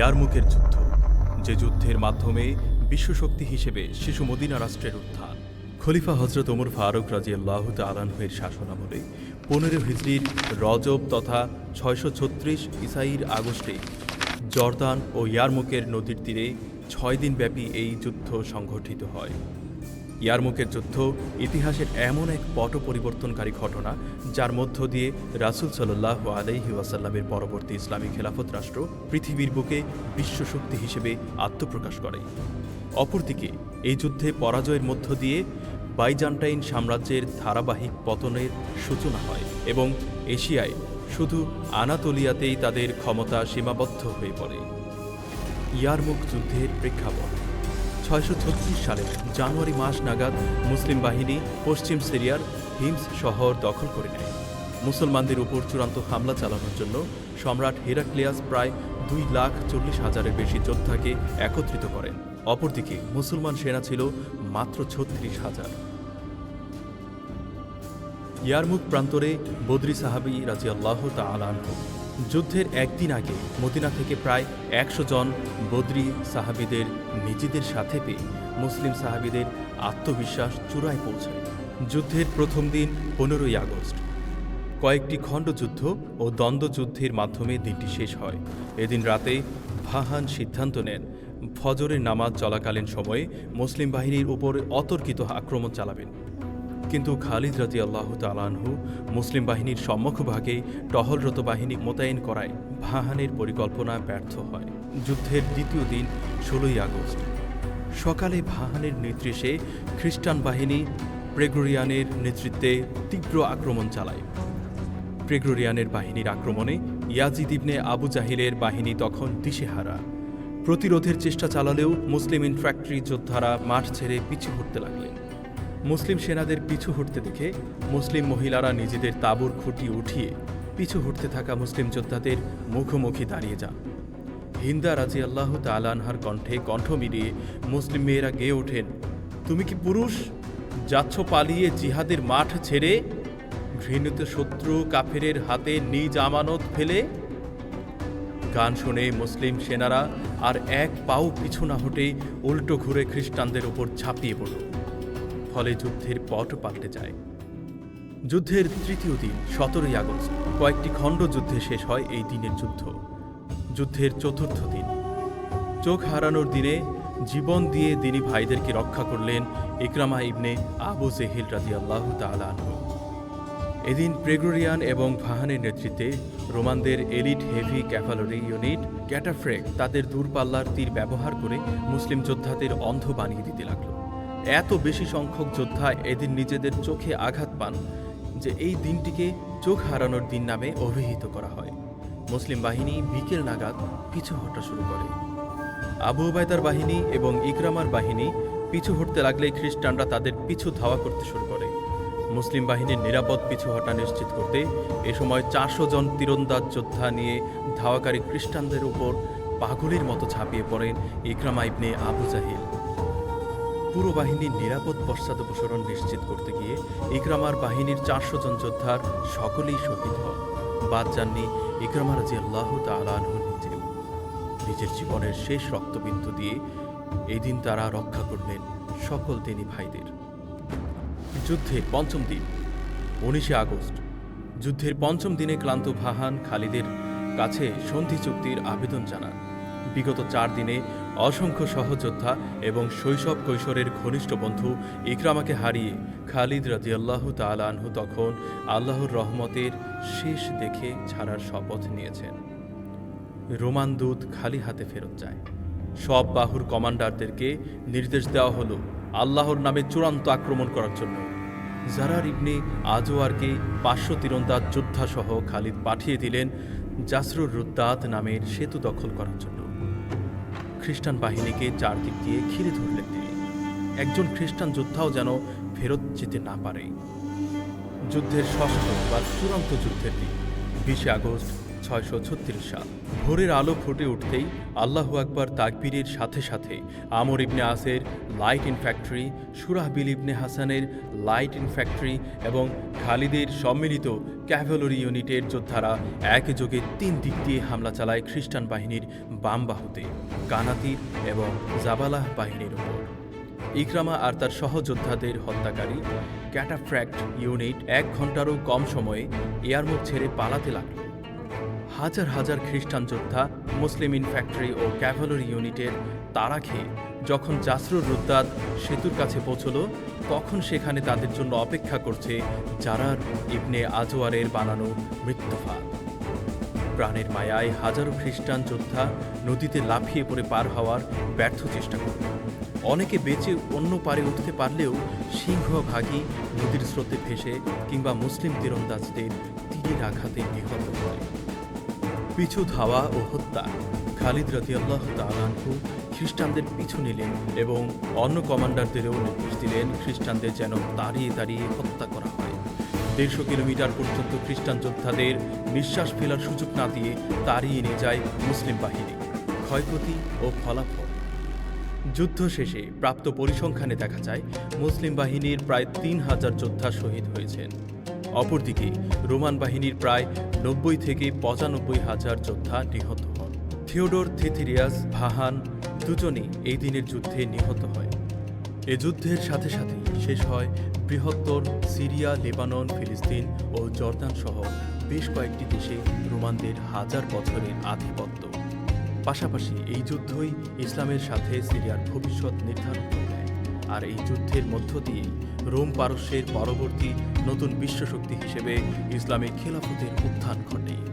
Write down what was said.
ইয়ারমুকের যুদ্ধ, যে যুদ্ধের মাধ্যমে বিশ্বশক্তি হিসেবে শিশু মদিনা রাষ্ট্রের উত্থান। খলিফা হজরত ওমর ফারুক রাজিয়াল্লাহ তালানহের শাসনামলে পনেরো হিজড়ির রজব তথা ছয়শো ছত্রিশ ইসাইর আগস্টে জর্দান ও ইয়ারমুকের নদীর তীরে ছয় দিনব্যাপী এই যুদ্ধ সংঘটিত হয়। ইয়ারমুকের যুদ্ধ ইতিহাসের এমন এক পট পরিবর্তনকারী ঘটনা, যার মধ্য দিয়ে রাসুল সাল্লাহ আলহি ওয়াসাল্লামের পরবর্তী ইসলামী খেলাফত রাষ্ট্র পৃথিবীর বুকে বিশ্বশক্তি হিসেবে আত্মপ্রকাশ করে। অপরদিকে, এই যুদ্ধে পরাজয়ের মধ্য দিয়ে বাইজান্টাইন সাম্রাজ্যের ধারাবাহিক পতনের সূচনা হয় এবং এশিয়ায় শুধু আনাতোলিয়াতেই তাদের ক্ষমতা সীমাবদ্ধ হয়ে পড়ে। ইয়ারমুক যুদ্ধের প্রেক্ষাপট ছয়শো ছত্রিশ সালে জানুয়ারি মাস নাগাদ মুসলিম বাহিনী পশ্চিম সিরিয়ার হিমস শহর দখল করে নেয়। মুসলমানদের উপর চূড়ান্ত হামলা চালানোর জন্য সম্রাট হেরাক্লিয়াস প্রায় দুই লাখ চল্লিশ হাজারের বেশি যোদ্ধাকে একত্রিত করেন। অপরদিকে মুসলমান সেনা ছিল মাত্র ছত্রিশ হাজার। ইয়ারমুক প্রান্তরে বদ্রি সাহাবি রাজি আল্লাহ তালানহু যুদ্ধের একদিন আগে মদিনা থেকে প্রায় একশো জন বদ্রি সাহাবিদের, নিজেদের সাথে পেয়ে মুসলিম সাহাবিদের আত্মবিশ্বাস চূড়ায় পৌঁছায়। যুদ্ধের প্রথম দিন পনেরোই আগস্ট। কয়েকটি খণ্ডযুদ্ধ ও দ্বন্দ্বযুদ্ধের মাধ্যমে দিনটি শেষ হয়। এদিন রাতে ভাহান সিদ্ধান্ত নেন, ফজরের নামাজ চলাকালীন সময়ে মুসলিম বাহিনীর উপর অতর্কিত আক্রমণ চালাবেন। কিন্তু খালিদ রাজি আল্লাহ তালানহু মুসলিম বাহিনীর সম্মুখভাগে টহলরত বাহিনী মোতায়েন করায় ভাহানের পরিকল্পনা ব্যর্থ হয়। যুদ্ধের দ্বিতীয় দিন, ষোলোই আগস্ট। সকালে ভাহানের নেতৃত্বে খ্রিস্টান বাহিনী প্রেগোরিয়ানের নেতৃত্বে তীব্র আক্রমণ চালায়। প্রেগোরিয়ানের বাহিনীর আক্রমণে ইয়াজিদ ইবনে আবু জাহিলের বাহিনী তখন দিশেহারা। প্রতিরোধের চেষ্টা চালালেও মুসলিম ইনফ্যাক্টরি যোদ্ধারা মাঠ ছেড়ে পিছু হটতে লাগলেন। মুসলিম সেনাদের পিছু হটতে দেখে মুসলিম মহিলারা নিজেদের তাঁবুর খুঁটি উঠিয়ে পিছু হটতে থাকা মুসলিম যোদ্ধাদের মুখোমুখি দাঁড়িয়ে যান। হিন্দা রাজি আল্লাহ তালানহার কণ্ঠে কণ্ঠ মিলিয়ে মুসলিম মেয়েরা গেয়ে ওঠেন, তুমি কি পুরুষ? যাচ্ছ পালিয়ে জিহাদের মাঠ ছেড়ে? ঘৃণিত শত্রু কাফেরের হাতে নিজ আমানত ফেলে? গান শুনে মুসলিম সেনারা আর এক পাও পিছু না হটে উল্টো ঘুরে খ্রিস্টানদের উপর ঝাঁপিয়ে পড়ল। ফলে যুদ্ধের পট পাল্টে যায়। যুদ্ধের তৃতীয় দিন, সতেরোই আগস্ট, কয়েকটি খণ্ড যুদ্ধে শেষ হয় এই দিনের যুদ্ধ। যুদ্ধের চতুর্থ দিন। চোখ হারানোর দিনে জীবন দিয়ে তিনি ভাইদেরকে রক্ষা করলেন ইকরামা ইবনে আবু জেহিল রাজি আল্লাহ তালানহু এদিন প্রেগোরিয়ান এবং ফাহানের নেতৃত্বে রোমানদের elite heavy cavalry unit cataphract তাদের দূরপাল্লার তীর ব্যবহার করে মুসলিম যোদ্ধাদের অন্ধ বানিয়ে দিতে লাগল। এত বেশি সংখ্যক যোদ্ধা এদিন নিজেদের চোখে আঘাত পান যে এই দিনটিকে চোখ হারানোর দিন নামে অভিহিত করা হয়। মুসলিম বাহিনী বিকেল নাগাদ পিছু হটা শুরু করে। আবু ওবায়দার বাহিনী এবং ইকরামার বাহিনী পিছু হটতে লাগলে খ্রিস্টানরা তাদের পিছু ধাওয়া করতে শুরু করে। মুসলিম বাহিনীর নিরাপদ পিছু হটা নিশ্চিত করতে এ সময় চারশো জন তীরন্দাজ যোদ্ধা নিয়ে ধাওয়াকারী খ্রিস্টানদের উপর পাগলের মতো ঝাঁপিয়ে পড়েন ইকরামা ইবনে আবু জাহিল। পুরো বাহিনীর নিরাপদ পশ্চাদপসরণ নিশ্চিত করতে গিয়ে ইকরামার বাহিনীর চারশো জন যোদ্ধার সকলেই শহীদ হন। বাদ যাননি ইকরামা রাজি আল্লাহ তালানহ নিজেও নিজের জীবনের শেষ রক্তবিন্দু দিয়ে এই দিন তারা রক্ষা করলেন সকল তিনি ভাইদের। যুদ্ধের পঞ্চম দিন, উনিশে আগস্ট। যুদ্ধের পঞ্চম দিনে ক্লান্ত ভাহান খালিদের কাছে সন্ধি চুক্তির আবেদন জানান। বিগত চার দিনে অসংখ্য সহযোদ্ধা এবং শৈশব কৈশোরের ঘনিষ্ঠ বন্ধু ইকরামাকে হারিয়ে খালিদ রাজিয়াল্লাহ তালানহু তখন আল্লাহর রহমতের শেষ দেখে ছাড়ার শপথ নিয়েছেন। রোমান দূত খালি হাতে ফেরত যায়। সব বাহুর কমান্ডারদেরকে নির্দেশ দেওয়া হলো আল্লাহর নামে চূড়ান্ত আক্রমণ করার জন্য। জারার ইবনে আজোয়ারকে পাঁচশো তীরন্দাজ যোদ্ধাসহ খালিদ পাঠিয়ে দিলেন জাসরুর রুদ্দাত নামের সেতু দখল করার জন্য। খ্রিস্টান বাহিনীকে চারদিক দিয়ে ঘিরে ধরলেন তিনি। একজন খ্রিস্টান যোদ্ধাও যেন ফেরত যেতে না পারে। যুদ্ধের ষষ্ঠ বা চূড়ান্ত যুদ্ধের দিন, বিশে আগস্ট ছয়শো ছত্রিশ সাল। ভোরের আলো ফুটে উঠতেই আল্লাহু আকবর তাকবীরের সাথে সাথে আমর ইবনে আসের light infantry, Shurahbil ibn হাসানের লাইট ইন ফ্যাক্টরি এবং খালিদের সম্মিলিত ক্যাভেলরি ইউনিটের যোদ্ধারা একযোগে তিন দিক দিয়ে হামলা চালায় খ্রিস্টান বাহিনীর বাম বাহুতে, কানাতির এবং জাবালাহ বাহিনীর উপর। ইকরামা আর তার সহযোদ্ধাদের হত্যাকারী ক্যাটাফ্র্যাক্ট ইউনিট এক ঘন্টারও কম সময়ে এয়ারমুখ ছেড়ে পালাতে লাগল। হাজার হাজার খ্রিস্টান যোদ্ধা, মুসলিম ইনফ্যাক্টরি ও ক্যাভেলরি ইউনিটের তাড়া খেয়ে যখন জাসরুর রুদ্দাদ সেতুর কাছে পৌঁছল, তখন সেখানে তাদের জন্য অপেক্ষা করছে জারার ইবনে আজওয়ারের বানানো মৃত্যুফাল প্রাণের মায়ায় হাজারো খ্রিস্টান যোদ্ধা নদীতে লাফিয়ে পড়ে পার হওয়ার ব্যর্থ চেষ্টা করল। অনেকে বেঁচে অন্য পারে উঠতে পারলেও সিংহভাগই নদীর স্রোতে ভেসে কিংবা মুসলিম তীরন্দাজদের তীরের আঘাতে নিহত হয়। পিছু ধাওয়া ও হত্যা। খালিদ রাদিয়াল্লাহ তালানহু খ্রিস্টানদের পিছু নিলেন এবং অন্য কমান্ডারদেরও নির্দেশ দিলেন খ্রিস্টানদের যেন তাড়িয়ে তাড়িয়ে হত্যা করা হয়। দেড়শো কিলোমিটার পর্যন্ত খ্রিস্টান যোদ্ধাদের নিঃশ্বাস ফেলার সুযোগ না দিয়ে তাড়িয়ে নিয়ে যায় মুসলিম বাহিনী। ক্ষয়ক্ষতি ও ফলাফল। যুদ্ধ শেষে প্রাপ্ত পরিসংখ্যানে দেখা যায়, মুসলিম বাহিনীর প্রায় তিন হাজার যোদ্ধা শহীদ হয়েছেন। অপরদিকে রোমান বাহিনীর প্রায় নব্বই থেকে পঁচানব্বই হাজার যোদ্ধা নিহত হন। থিওডোর থেথিরিয়াস, ভাহান দুজনেই এই দিনের যুদ্ধে নিহত হয়। এ যুদ্ধের সাথে সাথে শেষ হয় বৃহত্তর সিরিয়া, লেবানন, ফিলিস্তিন ও জর্দান সহ বেশ কয়েকটি দেশে রোমানদের হাজার বছরের আধিপত্য। পাশাপাশি এই যুদ্ধই ইসলামের সাথে সিরিয়ার ভবিষ্যৎ নির্ধারণ করে। আর এই যুদ্ধের মধ্য দিয়ে রোম পারস্যের পরবর্তী নতুন বিশ্বশক্তি হিসেবে ইসলামিক খেলাফতের উত্থান ঘটে।